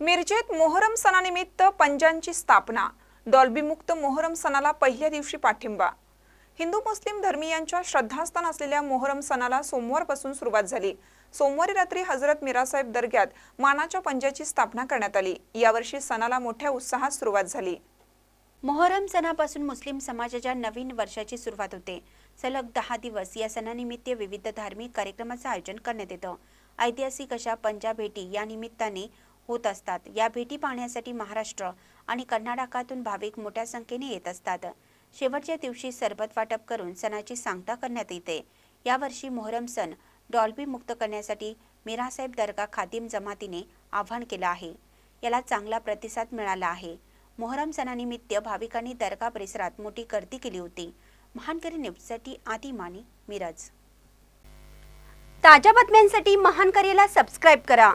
मिरजेत मोहरम सणानिमित्त पंजांची स्थापना. डॉल्बीमुक्त मोहरम सणाला पहिल्या दिवशी पाठिंबा. हिंदू मुस्लिम धर्मीयांच्या श्रद्धास्थान असलेल्या मोहरम सणाला सोमवारपासून सुरुवात झाली. सोमवारी रात्री हजरत मिरासाहेब दर्ग्यात मानाच्या पंजाची स्थापना करण्यात आली. यावर्षी सणाला मोठ्या उत्साहात सुरुवात झाली. मोहरम सणापासून मुस्लिम समाजाच्या नवीन वर्षाची सुरुवात होते. सलग दहा दिवस या सणानिमित्त विविध धार्मिक कार्यक्रमाचं आयोजन करण्यात येतं. ऐतिहासिक अशा पंजा भेटी या निमित्ताने होत असतात. या भेटी पाहण्यासाठी महाराष्ट्र आणि कर्नाटकातून भाविक मोठ्या संख्येने येत असतात. शेवटच्या दिवशी सरबत वाटप करून सणाची सांगता करण्यात येते. यावर्षी मोहरम सण डॉल्बी मुक्त करण्यासाठी मिरासाहेब दर्गा खादिम जमातीने आवाहन केलं आहे. याला चांगला प्रतिसाद मिळाला आहे. मोहरम सणानिमित्त भाविकांनी दर्गा परिसरात मोठी गर्दी केली होती. महानकरी न्यूजसाठी आदी माने मिरज. ताज्या बातम्यांसाठी महानकरीला सबस्क्राईब करा.